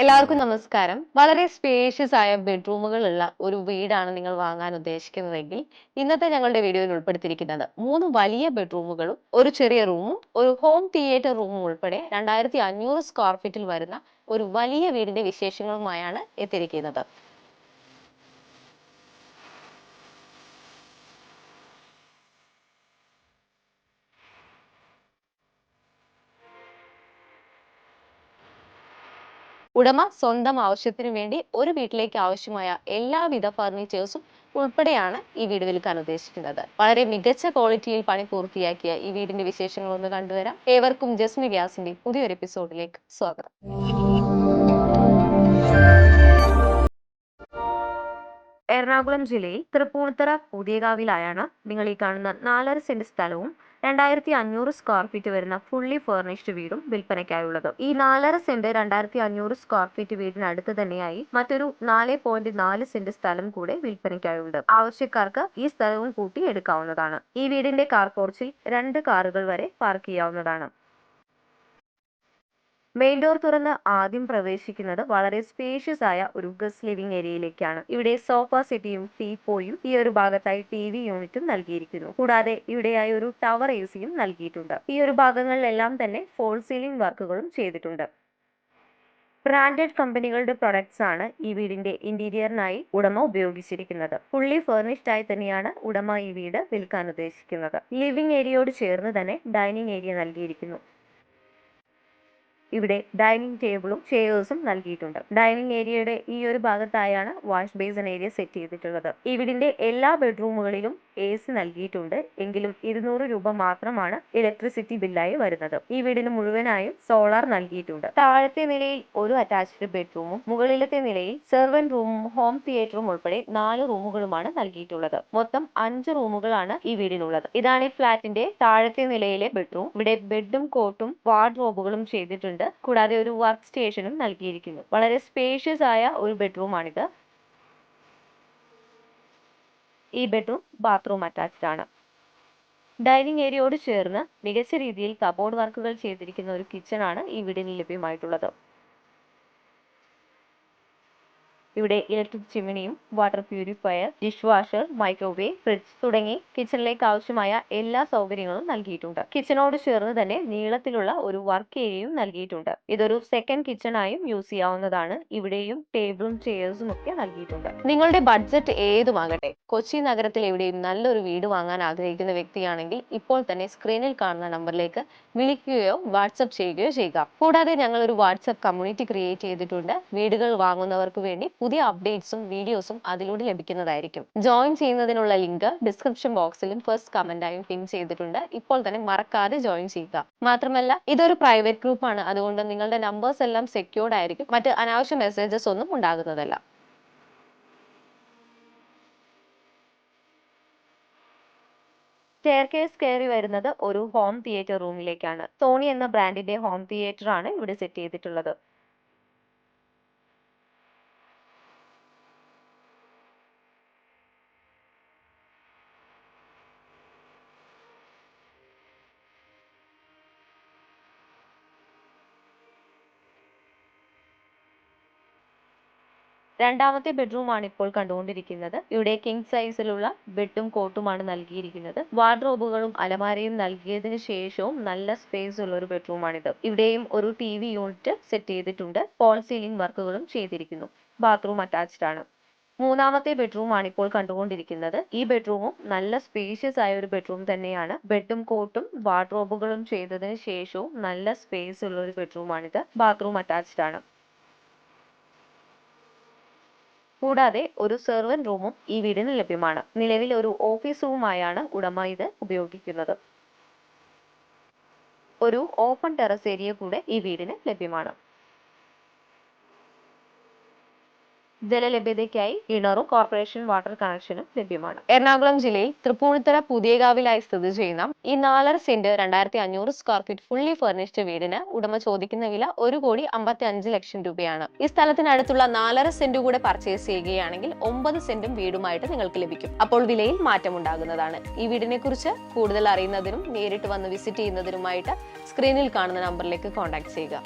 എല്ലാവർക്കും നമസ്കാരം. വളരെ സ്പേഷ്യസ് ആയ ബെഡ്റൂമുകളുള്ള ഒരു വീടാണ് നിങ്ങൾ വാങ്ങാൻ ഉദ്ദേശിക്കുന്നതെങ്കിൽ ഇന്നത്തെ ഞങ്ങളുടെ വീഡിയോയിൽ ഉൾപ്പെടുത്തിയിരിക്കുന്നത് മൂന്ന് വലിയ ബെഡ്റൂമുകളും ഒരു ചെറിയ റൂമും ഒരു ഹോം തിയേറ്റർ റൂമും ഉൾപ്പെടെ രണ്ടായിരത്തി അഞ്ഞൂറ് സ്ക്വയർ ഫീറ്റിൽ വരുന്ന ഒരു വലിയ വീടിന്റെ വിശേഷങ്ങളുമായാണ് എത്തിയിരിക്കുന്നത്. ഉടമ സ്വന്തം ആവശ്യത്തിന് വേണ്ടി ഒരു വീട്ടിലേക്ക് ആവശ്യമായ എല്ലാവിധ ഫർണിച്ചേഴ്സും ഉൾപ്പെടെയാണ് ഈ വീട് വിൽക്കാൻ ഉദ്ദേശിക്കുന്നത്. വളരെ മികച്ച ക്വാളിറ്റിയിൽ പണി പൂർത്തിയാക്കിയ ഈ വീടിന്റെ വിശേഷങ്ങൾ ഒന്ന് കണ്ടുവരാം. ഏവർക്കും ജസ്മി ഗ്യാസിന്റെ പുതിയൊരു എപ്പിസോഡിലേക്ക് സ്വാഗതം. എറണാകുളം ജില്ലയിൽ തൃപ്പൂണിത്തറ പുതിയകാവിലായാണ് നിങ്ങൾ ഈ കാണുന്ന നാലര സെന്റ് സ്ഥലവും രണ്ടായിരത്തി അഞ്ഞൂറ് സ്ക്വയർ ഫീറ്റ് വരുന്ന ഫുള്ളി ഫർണിഷ്ഡ് വീടും വിൽപ്പനയ്ക്കായുള്ളത്. ഈ നാലര സെന്റ് രണ്ടായിരത്തി അഞ്ഞൂറ് സ്ക്വയർ ഫീറ്റ് വീടിന് അടുത്ത് തന്നെയായി മറ്റൊരു നാല് പോയിന്റ് നാല് സെന്റ് സ്ഥലം കൂടെ വിൽപ്പനയ്ക്കായുണ്ട്. ആവശ്യക്കാർക്ക് ഈ സ്ഥലവും കൂട്ടി എടുക്കാവുന്നതാണ്. ഈ വീടിന്റെ കാർ പോർച്ചിൽ രണ്ട് കാറുകൾ വരെ പാർക്ക് ചെയ്യാവുന്നതാണ്. മെയിൻ ഡോർ തുറന്ന് ആദ്യം പ്രവേശിക്കുന്നത് വളരെ സ്പേഷ്യസ് ആയ ഒരു ഗസ്റ്റ് ലിവിംഗ് ഏരിയയിലേക്കാണ് ഇവിടെ സോഫ സെറ്റിയും ടീപ്പോയും ഈ ഒരു ഭാഗത്തായി ടി വി യൂണിറ്റും നൽകിയിരിക്കുന്നു. കൂടാതെ ഇവിടെയായി ഒരു ടവർ എ സിയും നൽകിയിട്ടുണ്ട്. ഈ ഒരു ഭാഗങ്ങളിലെല്ലാം തന്നെ ഫോൾ സീലിംഗ് വർക്കുകളും ചെയ്തിട്ടുണ്ട്. ബ്രാൻഡഡ് കമ്പനികളുടെ പ്രൊഡക്ട്സ് ആണ് ഈ വീടിന്റെ ഇന്റീരിയറിനായി ഉടമ ഉപയോഗിച്ചിരിക്കുന്നത്. ഫുള്ളി ഫർണിഷ്ഡ് ആയി തന്നെയാണ് ഉടമ ഈ വീട് വിൽക്കാൻ ഉദ്ദേശിക്കുന്നത്. ലിവിംഗ് ഏരിയയോട് ചേർന്ന് തന്നെ ഡൈനിങ് ഏരിയ നൽകിയിരിക്കുന്നു. ഇവിടെ ഡൈനിങ് ടേബിളും ചെയേഴ്സും നൽകിയിട്ടുണ്ട്. ഡൈനിങ് ഏരിയയുടെ ഈ ഒരു ഭാഗത്തായാണ് വാഷ് ബേസിൻ ഏരിയ സെറ്റ് ചെയ്തിട്ടുള്ളത്. ഈ വീടിന്റെ എല്ലാ ബെഡ്റൂമുകളിലും എ സി നൽകിയിട്ടുണ്ട്. എങ്കിലും ഇരുന്നൂറ് രൂപ മാത്രമാണ് ഇലക്ട്രിസിറ്റി ബില്ലായി വരുന്നത്. ഈ വീടിന് മുഴുവനായും സോളാർ നൽകിയിട്ടുണ്ട്. താഴത്തെ നിലയിൽ ഒരു അറ്റാച്ച്ഡ് ബെഡ്റൂമും മുകളിലത്തെ നിലയിൽ സെർവൻ റൂമും ഹോം തിയേറ്ററും ഉൾപ്പെടെ നാല് റൂമുകളുമാണ് നൽകിയിട്ടുള്ളത്. മൊത്തം അഞ്ച് റൂമുകളാണ് ഈ വീടിനുള്ളത്. ഇതാണ് ഈ ഫ്ലാറ്റിന്റെ താഴത്തെ നിലയിലെ ബെഡ്റൂം ഇവിടെ ബെഡും കോട്ടും വാർഡ്രോബുകളും ചെയ്തിട്ടുണ്ട്. കൂടാതെ ഒരു വർക്ക് സ്റ്റേഷനും നൽകിയിരിക്കുന്നു. വളരെ സ്പേഷ്യസ് ആയ ഒരു ബെഡ്റൂമാണിത് ഈ ബെഡ്റൂം ബാത്റൂം അറ്റാച്ച്ഡ് ആണ്. ഡൈനിങ് ഏരിയയോട് ചേർന്ന് മികച്ച രീതിയിൽ കബോർഡ് വർക്കുകൾ ചെയ്തിരിക്കുന്ന ഒരു കിച്ചൺ ആണ് ഈ വീടിന് ലഭ്യമായിട്ടുള്ളത്. ഇവിടെ electric ചിമ്മിനിയും water purifier dish washer microwave fridge തുടങ്ങി കിച്ചണിലേക്ക് ആവശ്യമായ എല്ലാ സൗകര്യങ്ങളും നൽകിയിട്ടുണ്ട്. കിച്ചണോട് ചേർന്ന് തന്നെ നീളത്തിലുള്ള ഒരു വർക്ക് ഏരിയയും നൽകിയിട്ടുണ്ട്. ഇതൊരു സെക്കൻഡ് കിച്ചൺ ആയും യൂസ് ചെയ്യാവുന്നതാണ്. ഇവിടെയും ടേബിളും ചെയർസും ഒക്കെ നൽകിയിട്ടുണ്ട്. നിങ്ങളുടെ ബഡ്ജറ്റ് ഏതുമാകട്ടെ കൊച്ചി നഗരത്തിൽ എവിടെയും നല്ലൊരു വീട് വാങ്ങാൻ ആഗ്രഹിക്കുന്ന വ്യക്തിയാണെങ്കിൽ ഇപ്പോൾ തന്നെ സ്ക്രീനിൽ കാണുന്ന നമ്പറിലേക്ക് വിളിക്കുകയോ വാട്സപ്പ് ചെയ്യുകയോ ചെയ്യുക. കൂടാതെ ഞങ്ങൾ ഒരു വാട്സപ്പ് കമ്മ്യൂണിറ്റി ക്രിയേറ്റ് ചെയ്തിട്ടുണ്ട്. വീടുകൾ വാങ്ങുന്നവർക്ക് വേണ്ടി പുതിയ അപ്ഡേറ്റ്സും വീഡിയോസും അതിലൂടെ ലഭിക്കുന്നതായിരിക്കും. ജോയിൻ ചെയ്യുന്നതിനുള്ള ലിങ്ക് ഡിസ്ക്രിപ്ഷൻ ബോക്സിലും ഫസ്റ്റ് കമന്റായും പിൻ ചെയ്തിട്ടുണ്ട്. ഇപ്പോൾ തന്നെ മറക്കാതെ ജോയിൻ ചെയ്യുക. മാത്രമല്ല ഇതൊരു പ്രൈവറ്റ് ഗ്രൂപ്പാണ് അതുകൊണ്ട് നിങ്ങളുടെ നമ്പേഴ്സ് എല്ലാം സെക്യൂർഡ് ആയിരിക്കും. മറ്റ് അനാവശ്യ മെസ്സേജസ് ഒന്നും ഉണ്ടാകുന്നതല്ല. സ്റ്റെയർകേസ് കയറി വരുന്നത് ഒരു ഹോം തിയേറ്റർ റൂമിലേക്കാണ് സോണി എന്ന ബ്രാൻഡിന്റെ ഹോം തിയേറ്റർ ആണ് ഇവിടെ സെറ്റ് ചെയ്തിട്ടുള്ളത്. രണ്ടാമത്തെ ബെഡ്റൂം ആണ് ഇപ്പോൾ കണ്ടുകൊണ്ടിരിക്കുന്നത്. ഇവിടെ കിങ് സൈസിലുള്ള ബെഡും കോട്ടുമാണ് നൽകിയിരിക്കുന്നത്. വാർഡ്രോബുകളും അലമാരയും നൽകിയതിന് ശേഷവും നല്ല സ്പേസ് ഉള്ള ഒരു ബെഡ്റൂം ആണിത്. ഇവിടെയും ഒരു ടി വി യൂണിറ്റ് സെറ്റ് ചെയ്തിട്ടുണ്ട്. ഫോൾ സീലിംഗ് വർക്കുകളും ചെയ്തിരിക്കുന്നു. ബാത്റൂം അറ്റാച്ച്ഡ് ആണ്. മൂന്നാമത്തെ ബെഡ്റൂം ആണ് ഇപ്പോൾ കണ്ടുകൊണ്ടിരിക്കുന്നത്. ഈ ബെഡ്റൂമും നല്ല സ്പേഷ്യസ് ആയ ഒരു ബെഡ്റൂം തന്നെയാണ്. ബെഡും കോട്ടും വാർഡ്രോബുകളും ചെയ്തതിന് ശേഷവും നല്ല സ്പേസ് ഉള്ള ഒരു ബെഡ്റൂം ആണിത്. ബാത്റൂം അറ്റാച്ച്ഡ് ആണ്. കൂടാതെ ഒരു സെർവൻ റൂമും ഈ വീടിന് ലഭ്യമാണ്. നിലവിൽ ഒരു ഓഫീസ് റൂമായാണ് ഉടമ ഇത് ഉപയോഗിക്കുന്നത്. ഒരു ഓപ്പൺ ടെറസ് ഏരിയ കൂടെ ഈ വീടിന് ലഭ്യമാണ്. ജലലഭ്യതയ്ക്കായി കിണറും കോർപ്പറേഷൻ വാട്ടർ കണക്ഷനും ലഭ്യമാണ്. എറണാകുളം ജില്ലയിൽ തൃപ്പൂണിത്തറ പുതിയകാവിലായി സ്ഥിതി ചെയ്യുന്ന ഈ നാലര സെന്റ് രണ്ടായിരത്തി അഞ്ഞൂറ് സ്ക്വയർ ഫീറ്റ് ഫുള്ളി ഫർണിഷ്ഡ് വീടിന് ഉടമ ചോദിക്കുന്ന വില ഒരു കോടി അമ്പത്തി അഞ്ച് ലക്ഷം രൂപയാണ്. ഈ സ്ഥലത്തിനടുത്തുള്ള നാലര സെന്റ് കൂടെ പർച്ചേസ് ചെയ്യുകയാണെങ്കിൽ ഒമ്പത് സെന്റും വീടുമായിട്ട് നിങ്ങൾക്ക് ലഭിക്കും. അപ്പോൾ വിലയിൽ മാറ്റം ഉണ്ടാകുന്നതാണ് ഈ വീടിനെ കുറിച്ച് കൂടുതൽ അറിയുന്നതിനും നേരിട്ട് വന്ന് വിസിറ്റ് ചെയ്യുന്നതിനുമായിട്ട് സ്ക്രീനിൽ കാണുന്ന നമ്പറിലേക്ക് കോൺടാക്ട് ചെയ്യുക.